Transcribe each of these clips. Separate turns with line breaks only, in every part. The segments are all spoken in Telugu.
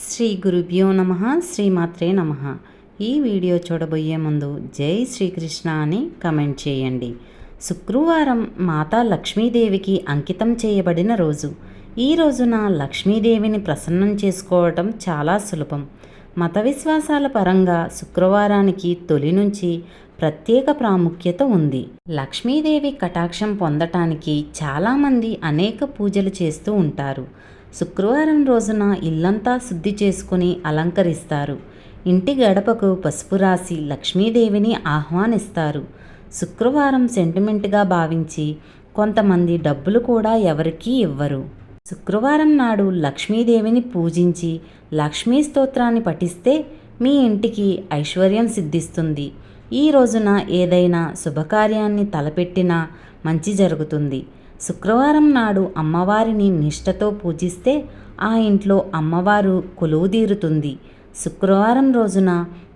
శ్రీ గురుభ్యో నమ శ్రీమాత్రే నమ. ఈ వీడియో చూడబోయే ముందు జై శ్రీకృష్ణ అని కమెంట్ చేయండి. శుక్రవారం మాతా లక్ష్మీదేవికి అంకితం చేయబడిన రోజు. ఈ రోజున లక్ష్మీదేవిని ప్రసన్నం చేసుకోవటం చాలా సులభం. మత విశ్వాసాల పరంగా శుక్రవారానికి తొలి నుంచి ప్రత్యేక ప్రాముఖ్యత ఉంది. లక్ష్మీదేవి కటాక్షం పొందటానికి చాలామంది అనేక పూజలు చేస్తూ ఉంటారు. శుక్రవారం రోజున ఇల్లంతా శుద్ధి చేసుకుని అలంకరిస్తారు. ఇంటి గడపకు పసుపు రాసి లక్ష్మీదేవిని ఆహ్వానిస్తారు. శుక్రవారం సెంటిమెంట్గా భావించి కొంతమంది డబ్బులు కూడా ఎవరికీ ఇవ్వరు. శుక్రవారం నాడు లక్ష్మీదేవిని పూజించి లక్ష్మీ స్తోత్రాన్ని పఠిస్తే మీ ఇంటికి ఐశ్వర్యం సిద్ధిస్తుంది. ఈ రోజున ఏదైనా శుభకార్యాన్ని తలపెట్టినా మంచి జరుగుతుంది. శుక్రవారం నాడు అమ్మవారిని నిష్ఠతో పూజిస్తే ఆ ఇంట్లో అమ్మవారు కొలువు తీరుతుంది శుక్రవారం రోజున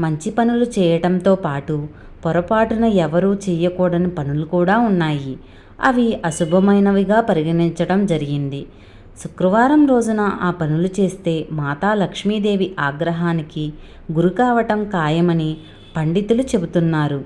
మంచి పనులు చేయటంతో పాటు పొరపాటున ఎవరూ చేయకూడని పనులు కూడా ఉన్నాయి. అవి అశుభమైనవిగా పరిగణించడం జరిగింది. శుక్రవారం రోజున ఆ పనులు చేస్తే మాతా లక్ష్మీదేవి ఆగ్రహానికి గురి కావటం ఖాయమని పండితులు చెబుతున్నారు.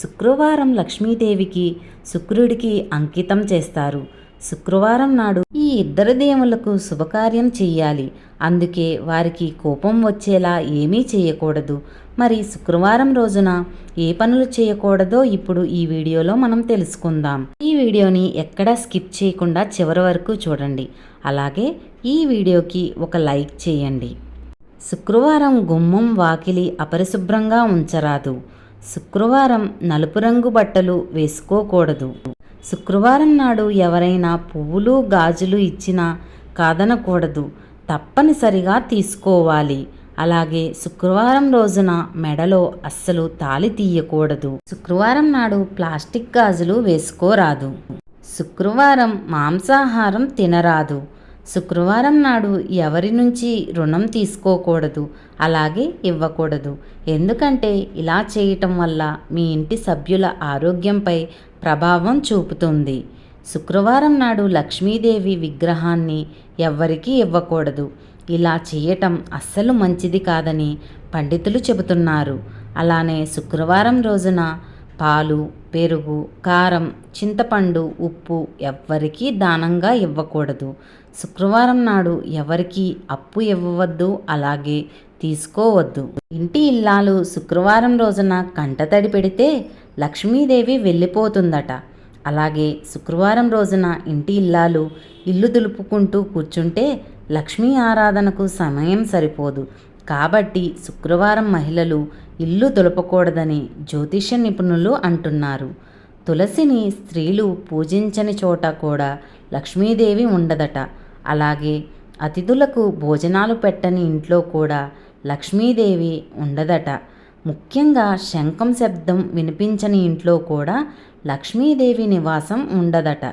శుక్రవారం లక్ష్మీదేవికి శుక్రుడికి అంకితం చేస్తారు. శుక్రవారం నాడు ఈ ఇద్దరు దేవులకు శుభకార్యం చెయ్యాలి. అందుకే వారికి కోపం వచ్చేలా ఏమీ చేయకూడదు. మరి శుక్రవారం రోజున ఏ పనులు చేయకూడదో ఇప్పుడు ఈ వీడియోలో మనం తెలుసుకుందాం. ఈ వీడియోని ఎక్కడా స్కిప్ చేయకుండా చివరి వరకు చూడండి. అలాగే ఈ వీడియోకి ఒక లైక్ చేయండి. శుక్రవారం గుమ్మం వాకిలి అపరిశుభ్రంగా ఉంచరాదు. శుక్రవారం నలుపు రంగు బట్టలు వేసుకోకూడదు. శుక్రవారం నాడు ఎవరైనా పువ్వులు గాజులు ఇచ్చినా కాదనకూడదు. తప్పనిసరిగా తీసుకోవాలి. అలాగే శుక్రవారం రోజున మెడలో అస్సలు తాలి తీయకూడదు. శుక్రవారం నాడు ప్లాస్టిక్ గాజులు వేసుకోరాదు. శుక్రవారం మాంసాహారం తినరాదు. శుక్రవారం నాడు ఎవరి నుంచి రుణం తీసుకోకూడదు అలాగే ఇవ్వకూడదు. ఎందుకంటే ఇలా చేయటం వల్ల మీ ఇంటి సభ్యుల ఆరోగ్యంపై ప్రభావం చూపుతుంది. శుక్రవారం నాడు లక్ష్మీదేవి విగ్రహాన్ని ఎవ్వరికీ ఇవ్వకూడదు. ఇలా చేయటం అస్సలు మంచిది కాదని పండితులు చెబుతున్నారు. అలానే శుక్రవారం రోజున పాలు పెరుగు కారం చింతపండు ఉప్పు ఎవ్వరికీ దానంగా ఇవ్వకూడదు. శుక్రవారం నాడు ఎవరికి అప్పు ఇవ్వవద్దు అలాగే తీసుకోవద్దు. ఇంటి ఇల్లాలు శుక్రవారం రోజున కంటతడి పెడితే లక్ష్మీదేవి వెళ్ళిపోతుందట. అలాగే శుక్రవారం రోజున ఇంటి ఇల్లాలు ఇల్లు దులుపుకుంటూ కూర్చుంటే లక్ష్మీ ఆరాధనకు సమయం సరిపోదు. కాబట్టి శుక్రవారం మహిళలు ఇల్లు దులపకూడదని జ్యోతిష నిపుణులు అంటున్నారు. తులసిని స్త్రీలు పూజించని చోట కూడా లక్ష్మీదేవి ఉండదట. అలాగే అతిథులకు భోజనాలు పెట్టని ఇంట్లో కూడా లక్ష్మీదేవి ఉండదట. ముఖ్యంగా శంఖం శబ్దం వినిపించని ఇంట్లో కూడా లక్ష్మీదేవి నివాసం ఉండదట.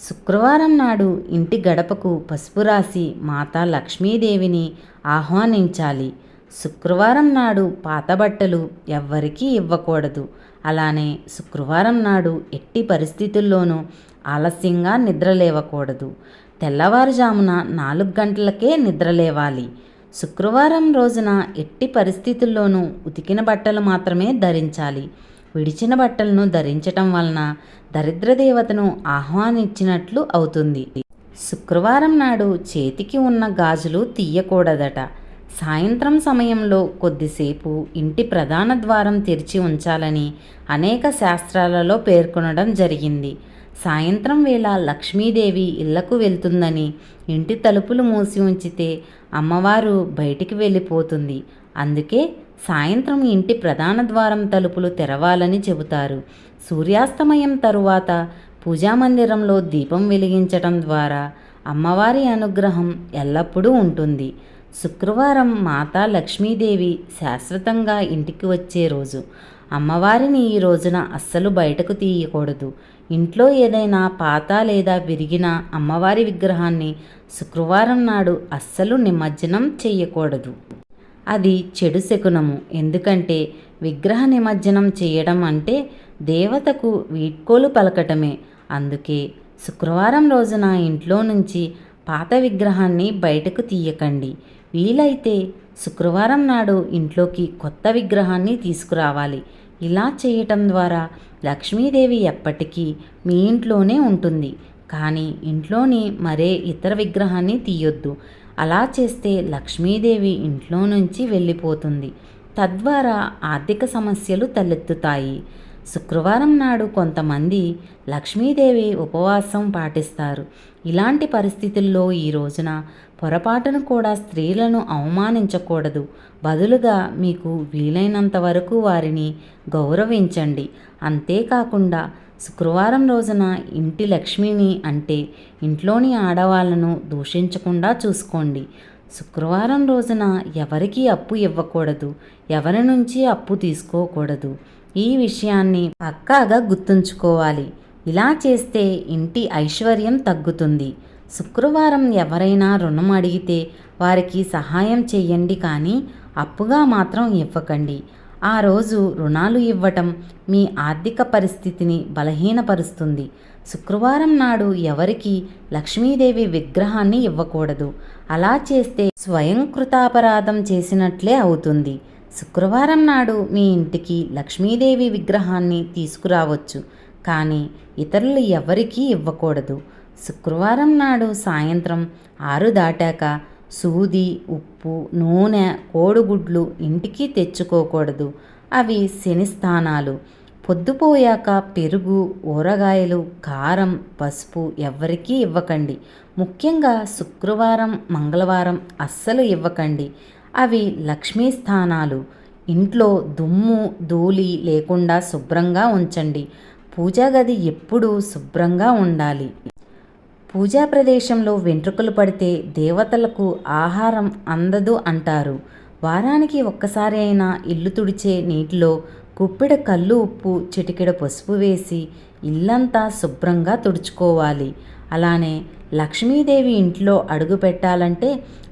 శుక్రవారం నాడు ఇంటి గడపకు పసుపు రాసి మాతా లక్ష్మీదేవిని ఆహ్వానించాలి. శుక్రవారం నాడు పాత బట్టలు ఎవ్వరికీ ఇవ్వకూడదు. అలానే శుక్రవారం నాడు ఎట్టి పరిస్థితుల్లోనూ ఆలస్యంగా నిద్రలేవకూడదు తెల్లవారుజామున నాలుగు గంటలకే నిద్రలేవాలి. శుక్రవారం రోజున ఎట్టి పరిస్థితుల్లోనూ ఉతికిన బట్టలు మాత్రమే ధరించాలి. విడిచిన బట్టలను ధరించటం వలన దరిద్ర దేవతను ఆహ్వానించినట్లు అవుతుంది. శుక్రవారం నాడు చేతికి ఉన్న గాజులు తీయకూడదట. సాయంత్రం సమయంలో కొద్దిసేపు ఇంటి ప్రధాన ద్వారం తెరిచి ఉంచాలని అనేక శాస్త్రాలలో పేర్కొనడం జరిగింది. సాయంత్రం వేళ లక్ష్మీదేవి ఇళ్ళకు వెళ్తుందని ఇంటి తలుపులు మూసి ఉంచితే అమ్మవారు బయటికి వెళ్ళిపోతుంది. అందుకే సాయంత్రం ఇంటి ప్రధాన ద్వారం తలుపులు తెరవాలని చెబుతారు. సూర్యాస్తమయం తరువాత పూజామందిరంలో దీపం వెలిగించటం ద్వారా అమ్మవారి అనుగ్రహం ఎల్లప్పుడూ ఉంటుంది. శుక్రవారం మాతా లక్ష్మీదేవి శాశ్వతంగా ఇంటికి వచ్చే రోజు. అమ్మవారిని ఈ రోజున అస్సలు బయటకు తీయకూడదు. ఇంట్లో ఏదైనా పాత లేదా విరిగిన అమ్మవారి విగ్రహాన్ని శుక్రవారం నాడు అస్సలు నిమజ్జనం చెయ్యకూడదు. అది చెడు శకునము. ఎందుకంటే విగ్రహ నిమజ్జనం చేయడం అంటే దేవతకు వీడ్కోలు పలకటమే. అందుకే శుక్రవారం రోజున ఇంట్లో నుంచి పాత విగ్రహాన్ని బయటకు తీయకండి. వీలైతే శుక్రవారం నాడు ఇంట్లోకి కొత్త విగ్రహాన్ని తీసుకురావాలి. ఇలా చేయటం ద్వారా లక్ష్మీదేవి ఎప్పటికీ మీ ఇంట్లోనే ఉంటుంది. కానీ ఇంట్లోని మరే ఇతర విగ్రహాన్ని తీయొద్దు. అలా చేస్తే లక్ష్మీదేవి ఇంట్లో నుంచి వెళ్ళిపోతుంది. తద్వారా ఆర్థిక సమస్యలు తలెత్తుతాయి. శుక్రవారం నాడు కొంతమంది లక్ష్మీదేవి ఉపవాసం పాటిస్తారు. ఇలాంటి పరిస్థితుల్లో ఈ రోజున పొరపాటును కూడా స్త్రీలను అవమానించకూడదు. బదులుగా మీకు వీలైనంత వరకు వారిని గౌరవించండి. అంతేకాకుండా శుక్రవారం రోజున ఇంటి లక్ష్మిని అంటే ఇంట్లోని ఆడవాళ్ళను దూషించకుండా చూసుకోండి. శుక్రవారం రోజున ఎవరికీ అప్పు ఇవ్వకూడదు. ఎవరి నుంచి అప్పు తీసుకోకూడదు. ఈ విషయాన్ని పక్కాగా గుర్తుంచుకోవాలి. ఇలా చేస్తే ఇంటి ఐశ్వర్యం తగ్గుతుంది. శుక్రవారం ఎవరైనా రుణం అడిగితే వారికి సహాయం చేయండి కానీ అప్పుగా మాత్రం ఇవ్వకండి. ఆ రోజు రుణాలు ఇవ్వటం మీ ఆర్థిక పరిస్థితిని బలహీనపరుస్తుంది. శుక్రవారం నాడు ఎవరికి లక్ష్మీదేవి విగ్రహాన్ని ఇవ్వకూడదు. అలా చేస్తే స్వయంకృతాపరాధం చేసినట్లే అవుతుంది. శుక్రవారం నాడు మీ ఇంటికి లక్ష్మీదేవి విగ్రహాన్ని తీసుకురావచ్చు. కానీ ఇతరులు ఎవరికీ ఇవ్వకూడదు. శుక్రవారం నాడు సాయంత్రం ఆరు దాటాక సూది ఉప్పు నూనె కోడిగుడ్లు ఇంటికి తెచ్చుకోకూడదు. అవి శని స్థానాలు పొద్దుపోయాక పెరుగు ఊరగాయలు కారం పసుపు ఎవ్వరికీ ఇవ్వకండి. ముఖ్యంగా శుక్రవారం మంగళవారం అస్సలు ఇవ్వకండి. అవి లక్ష్మీ స్థానాలు. ఇంట్లో దుమ్ము ధూళి లేకుండా శుభ్రంగా ఉంచండి. పూజా గది ఎప్పుడూ శుభ్రంగా ఉండాలి. పూజా ప్రదేశంలో వెంట్రుకలు పడితే దేవతలకు ఆహారం అందదు అంటారు. వారానికి ఒక్కసారి అయినా ఇల్లు తుడిచే నీటిలో కుప్పిడ కళ్ళు ఉప్పు చిటికెడ పసుపు వేసి ఇల్లంతా శుభ్రంగా తుడుచుకోవాలి. అలానే లక్ష్మీదేవి ఇంట్లో అడుగు పెట్టాలంటే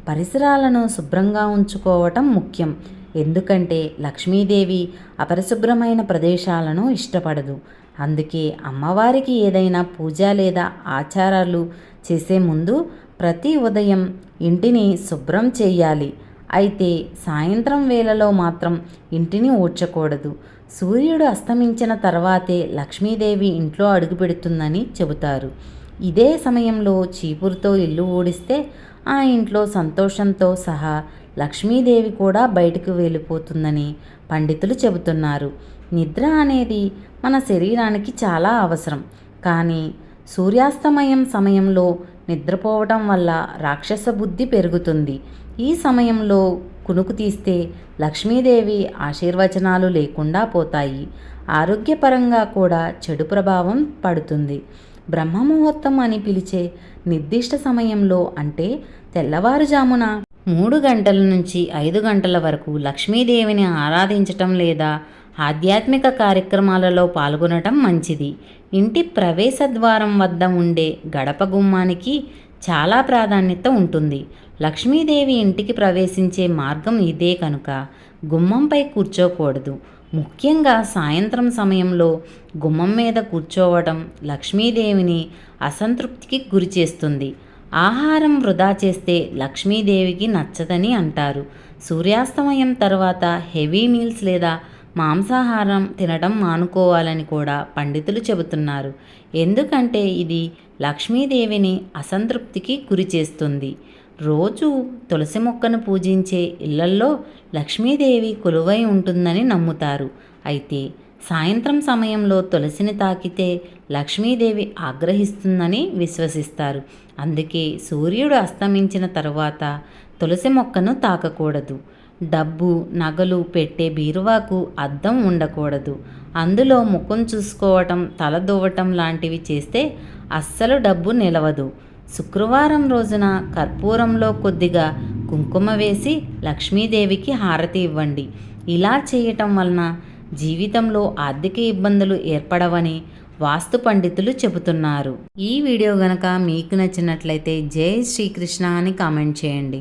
పరిసరాలను శుభ్రంగా ఉంచుకోవటం ముఖ్యం. ఎందుకంటే లక్ష్మీదేవి అపరిశుభ్రమైన ప్రదేశాలను ఇష్టపడదు. అందుకే అమ్మవారికి ఏదైనా పూజ లేదా ఆచారాలు చేసే ముందు ప్రతి ఉదయం ఇంటిని శుభ్రం చేయాలి. అయితే సాయంత్రం వేళలో మాత్రం ఇంటిని ఊడ్చకూడదు. సూర్యుడు అస్తమించిన తర్వాతే లక్ష్మీదేవి ఇంట్లో అడుగుపెడుతుందని చెబుతారు. ఇదే సమయంలో చీపురుతో ఇల్లు ఊడిస్తే ఆ ఇంట్లో సంతోషంతో సహా లక్ష్మీదేవి కూడా బయటకు వెళ్ళిపోతుందని పండితులు చెబుతున్నారు. నిద్ర అనేది మన శరీరానికి చాలా అవసరం. కానీ సూర్యాస్తమయం సమయంలో నిద్రపోవటం వల్ల రాక్షస బుద్ధి పెరుగుతుంది. ఈ సమయంలో కునుకు తీస్తే లక్ష్మీదేవి ఆశీర్వచనాలు లేకుండా పోతాయి. ఆరోగ్యపరంగా కూడా చెడు ప్రభావం పడుతుంది. బ్రహ్మముహూర్తం అని పిలిచే నిర్దిష్ట సమయంలో అంటే తెల్లవారుజామున మూడు గంటల నుంచి ఐదు గంటల వరకు లక్ష్మీదేవిని ఆరాధించటం లేదా ఆధ్యాత్మిక కార్యక్రమాలలో పాల్గొనటం మంచిది. ఇంటి ప్రవేశ ద్వారం వద్ద ఉండే గడప గుమ్మానికి చాలా ప్రాధాన్యత ఉంటుంది. లక్ష్మీదేవి ఇంటికి ప్రవేశించే మార్గం ఇదే కనుక గుమ్మంపై కూర్చోకూడదు. ముఖ్యంగా సాయంత్రం సమయంలో గుమ్మం మీద కూర్చోవడం లక్ష్మీదేవిని అసంతృప్తికి గురిచేస్తుంది. ఆహారం వృధా చేస్తే లక్ష్మీదేవికి నచ్చదని అంటారు. సూర్యాస్తమయం తర్వాత హెవీ మీల్స్ లేదా మాంసాహారం తినడం మానుకోవాలని కూడా పండితులు చెబుతున్నారు. ఎందుకంటే ఇది లక్ష్మీదేవిని అసంతృప్తికి గురి చేస్తుంది. రోజు తులసి మొక్కను పూజించే ఇళ్ళల్లో లక్ష్మీదేవి కొలువై ఉంటుందని నమ్ముతారు. అయితే సాయంత్రం సమయంలో తులసిని తాకితే లక్ష్మీదేవి ఆగ్రహిస్తుందని విశ్వసిస్తారు. అందుకే సూర్యుడు అస్తమించిన తరువాత తులసి మొక్కను తాకకూడదు. డబ్బు నగలు పెట్టే బీరువాకు అద్దం ఉండకూడదు. అందులో ముఖం చూసుకోవటం తల దువ్వటం లాంటివి చేస్తే అస్సలు డబ్బు నిలవదు. శుక్రవారం రోజున కర్పూరంలో కొద్దిగా కుంకుమ వేసి లక్ష్మీదేవికి హారతి ఇవ్వండి. ఇలా చేయటం వలన జీవితంలో ఆర్థిక ఇబ్బందులు ఏర్పడవని వాస్తు పండితులు చెబుతున్నారు. ఈ వీడియో గనక మీకు నచ్చినట్లయితే జై శ్రీకృష్ణ అని కామెంట్ చేయండి.